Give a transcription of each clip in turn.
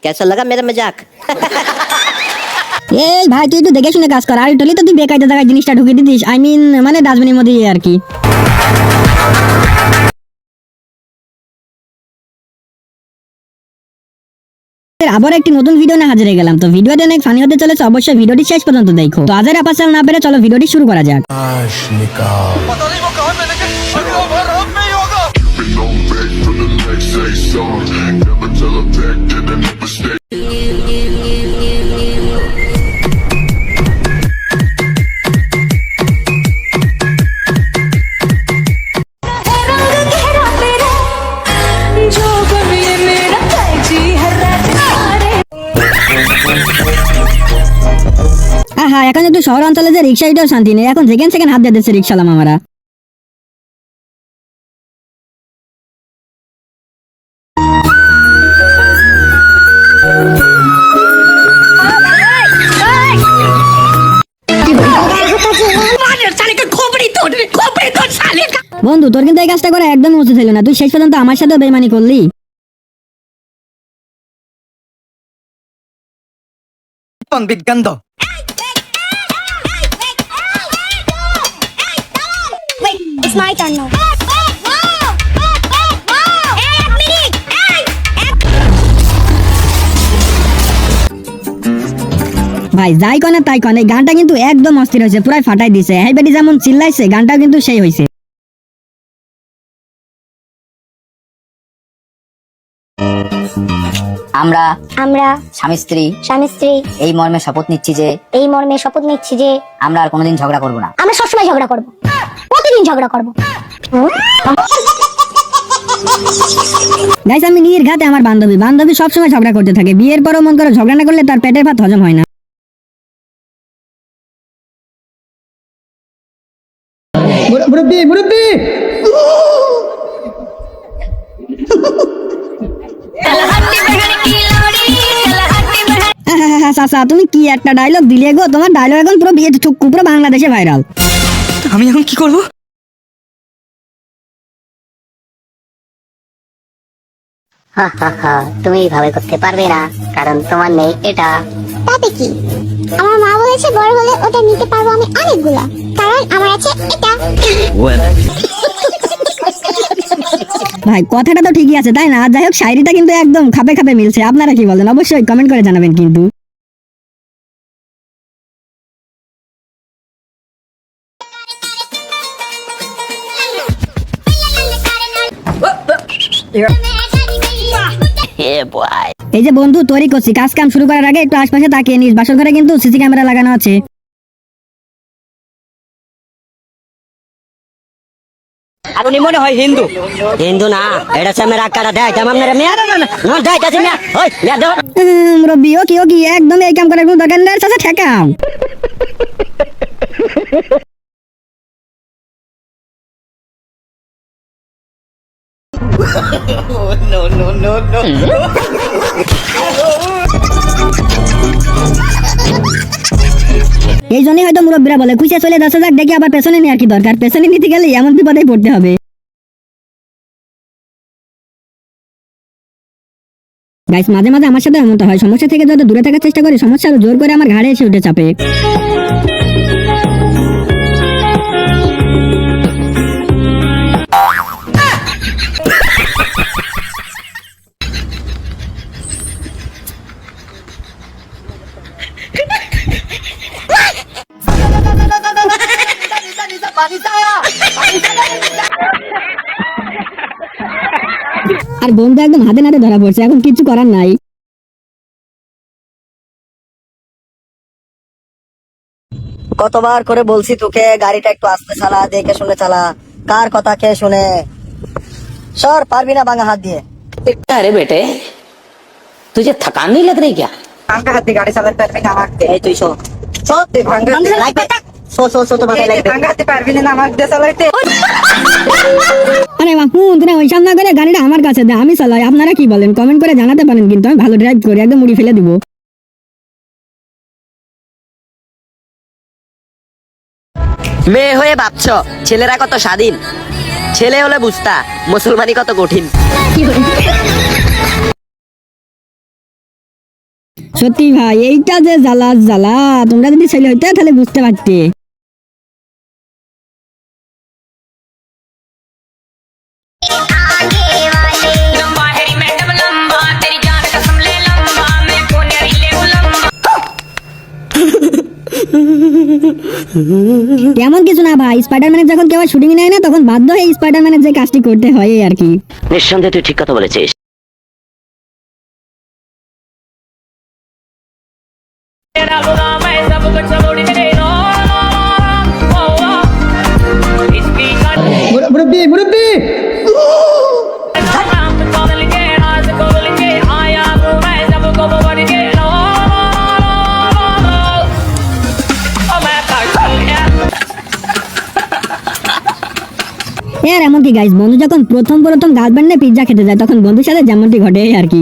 कैसा लगा मेरा मजाक এই ভাই তুই একটু দেখে শুনে কাজ কর আর একটু হলেই তো তুই বেকায়দা জায়গায় জিনিসটা ঢুকে দিতিস আই মিন মানে ডাস্টবিনের মধ্যে আর কি আবার একটি নতুন ভিডিও নিয়ে হাজির গেলাম। তো ভিডিওটি অনেক ফানি হতে চলেছে অবশ্যই ভিডিওটি শেষ পর্যন্ত দেখো। তো আজের আপাসাল না পেরে চলো ভিডিওটি শুরু করা যাক। এখন একটু শহর অঞ্চলে যে রিক্সা এটাও শান্তি নেই, এখন যেখান সেখানে হাত দিয়ে দিচ্ছে রিক্সালাম আমরা বন্ধু, তোর কিন্তু এই কাজটা করে একদম উচিত ছিল না। তুই শেষ পর্যন্ত আমার সাথে বেমানি করলি। বিজ্ঞান it's my turn now. ভাই যাই কনে তাই কনে এই গানটা কিন্তু একদম অস্থির হয়েছে পুরাই ফাটাই দিছে। হ্যাঁ বেটি যেমন চিল্লাইছে গানটাও কিন্তু সেই হয়েছে আমরা আমরা স্বামী স্ত্রী স্বামী স্ত্রী। এই মর্মে শপথ নিচ্ছি যে এই মর্মে শপথ নিচ্ছি যে আমরা আর কোনোদিন ঝগড়া করব না। আমরা সবসময় ঝগড়া করব। প্রতিদিন ঝগড়া করব। গাইস আমি নির ঘাতে আমার বান্ধবী। বান্ধবী সবসময় ঝগড়া করতে থাকে। বিয়ের পরও মন করে ঝগড়া না করলে তার পেটের ভাত হজম হয় না। মুরব্বী মুরব্বী! চাচা তুমি কি একটা ডায়লগ দিলে গো? তোমার ডায়লগ এখন পুরো বিয়ে পুরো বাংলাদেশে ভাইরাল আমি এখন কি করব? হা হা হা তুমি এইভাবে করতে পারবে না কারণ তোমার নেই এটা। তাতে কি? আমার মা বলেছে বড় হলে ওটা নিতে পারব আমি অনেকগুলা কারণ আমার আছে এটা। ভাই কথাটা তো ঠিকই আছে তাই না? যাই হোক শায়রিটা কিন্তু একদম খাপে খাপে মিলছে। আপনারা কি বলেন? অবশ্যই কমেন্ট করে জানাবেন কিন্তু। এই যে বন্ধু তৈরি করছি। কাজ কাম শুরু করার আগে একটু আশপাশে তাকিয়ে নিস। বাসর ঘরে কিন্তু সিসি ক্যামেরা লাগানো আছে। আর উনি মনে হয় হিন্দু। হিন্দু না এটা সে মেরা কাটা দেয় তেমন মেরা মেয়া না না না দেয় কাছে মেয়া। ওই মেয়া দাও উম, ও কি ও কি একদম এই কাম করার কোনো দরকার নেই। চাচা ঠেকাও এই জন্যই হয়তো মুরব্বীরা বলে খুশি চলে দশ হাজার ডেকে আবার পেছনে নিয়ে আর কি দরকার। পেছনে নিতে গেলে এমন বিপদে পড়তে হবে। গাইস মাঝে মাঝে আমার সাথে এমনটা হয় সমস্যা থেকে যত দূরে থাকার চেষ্টা করি সমস্যা আরও জোর করে আমার ঘাড়ে এসে উঠে চাপে। আর বন্ধু একদম হাতে নাতে ধরা পড়ছে এখন কিছু করার নাই কতবার করে বলছি তোকে গাড়িটা একটু আস্তে চালা দেখে শুনে চালা কার কথা কে শুনে সর পারবি না বাঙা হাত দিয়ে अरे बेटे तुझे थकान नहीं लग रही क्या আঙ্কা হাতে গাড়ি চালাতে পারবি না আমাকে এই তুই শো শো ভাঙ্গা দে। লাগবে শো শো শো তো মাথায় লাগবে আঙ্কা হাতে পারবি না আমাকে দিয়ে চালাইতে আরে মাহমুদ না ওই সামনে করে গাড়িটা আমার কাছে দে আমি চালাই। আপনারা কি বলেন? কমেন্ট করে জানাতে পারেন কিন্তু আমি ভালো ড্রাইভ করি একদম মুড়ি ফেলে দিব। মেয়ে হয়ে ভাবছ ছেলেরা কত স্বাধীন? ছেলে হলে বুঝতা মুসলমানি কত কঠিন। সত্যি ভাই এইটা যে জ্বালা জ্বালা তোমরা যদি ছেলে হইতে তাহলে বুঝতে পারতে। তেমন কিছু না ভাই স্পাইডারম্যানের যখন কেউ শুটিং নেয় না, তখন বাধ্য হয়ে স্পাইডারম্যানের যে কাজটি করতে হয় আর কি। নিঃসন্দেহে তুই ঠিক কথা বলেছিস। এর এমনকি গাইস বন্ধু যখন প্রথম প্রথম গার্লফ্রেন্ডে পিৎজা খেতে যায় তখন বন্ধুর সাথে যেমনটি ঘটে আর কি।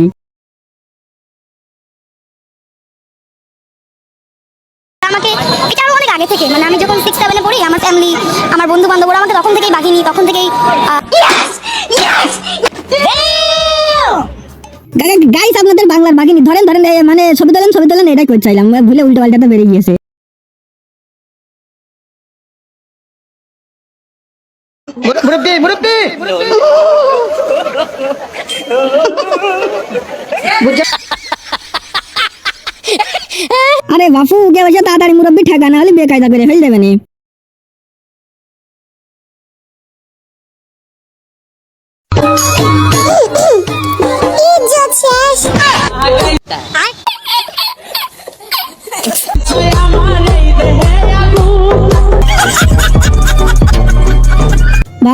আমাকে এটা আরও অনেক আগে থেকে মানে আমি যখন সিক্স সেভেনে পড়ি আমার ফ্যামিলি আমার বন্ধু বান্ধবরা আমাকে তখন থেকেই বাগিনি তখন থেকেই গাইস আপনাদের বাংলার বাগিনি ধরেন ধরেন মানে ছবি তোলেন ছবি তোলেন এটাই করতে চাইলাম ভুলে উল্টো পাল্টাতে বেরিয়ে গিয়েছে। আরে বাপু কে বলছে তাড়াতাড়ি মুরব্বি ঠেকা না হলে বেকায়দা করে ফেল দেবে নি।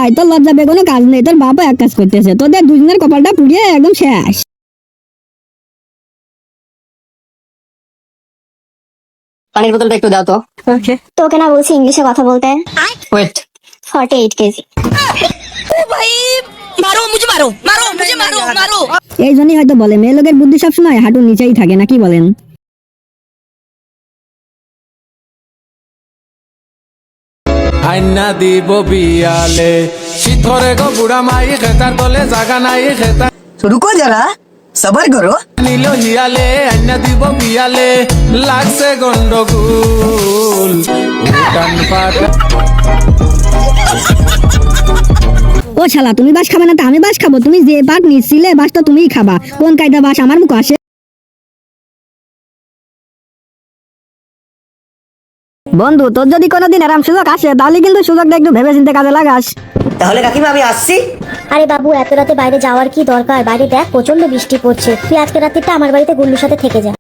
ভাই তোর লজ্জা বেগুনো কাজ নেই। তোর বাবা এক কাজ করতেছে। তোদের দুজনের কপালটা পুড়িয়ে একদম শেষ। পানির বোতলটা একটু দাও তো। তোকে না বলছি ইংলিশে কথা বলতে। ওয়েট ফর্টি এইট কেজি এই জন্যই হয়তো বলে মেয়ে লোকের বুদ্ধি সবসময় হাঁটুর নিচেই থাকে নাকি বলেন? আইনা দিব বিয়ালে। শীতরে গো বুড়া মাই খেতার তলে জাগা নাই খেতা রুকো যারা সবার করো নিল হিয়ালে আইনা দিব বিয়ালে। লাগছে গন্ডগোল উঠান পাটা ও শালা তুমি বাস খাবে না তো? আমি বাস খাব। তুমি যে পাট নিচ্ছিলে বাস তো তুমিই খাবা। কোন কায়দা বাস? আমার মুখ আসে। বন্ধু তোর যদি কোনোদিন আরাম সুযোগ আসে তাহলে কিন্তু সুযোগটা একটু ভেবে চিন্তে কাজে লাগাস। তাহলে কাকিমা আমি আসছি। আরে বাবু এত রাতে বাইরে যাওয়ার কি দরকার? বাইরে দেখ প্রচণ্ড বৃষ্টি পড়ছে। তুই আজকে রাত্রিটা আমার বাড়িতে গুল্লুর সাথে থেকে যা।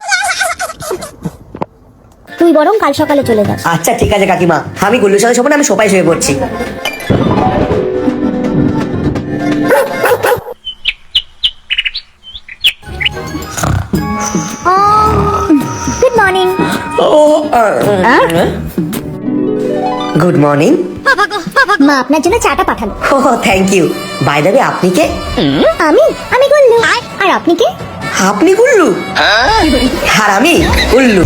তুই বরং কাল সকালে চলে যাস। আচ্ছা ঠিক আছে কাকিমা। আমি গুল্লুর সাথে শোবো না, আমি সোপায় শুয়ে পড়ছি। গুড মর্নিং মা আপনার জন্য চাটা পাঠালো ও থ্যাংক ইউ বাই দ্য আপনি কে? আমি আমি গুল্লু। আর আপনি কে? আপনি গুল্লু? আর আমি উল্লু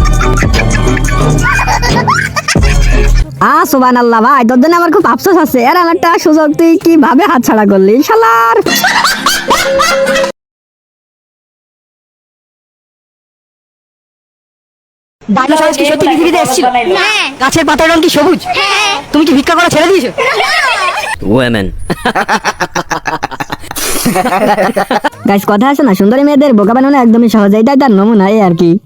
আ সোবান আল্লাহ ভাই তোর জন্য আমার খুব আফসোস আছে। আর আমার একটা সুযোগ তুই কীভাবে হাতছাড়া করলি শালার ডাইনোসর কি সত্যি পৃথিবীতে এসেছিল? হ্যাঁ। গাছের পাতার রং কি সবুজ? হ্যাঁ। তুমি কি ভিক্ষা করা ছেড়ে দিয়েছ? ওয়েমেন গাছ কথা আছে না? সুন্দরী মেয়েদের বোকা বানানো একদমই সহজ এটাই তার নমুনা এই আর কি।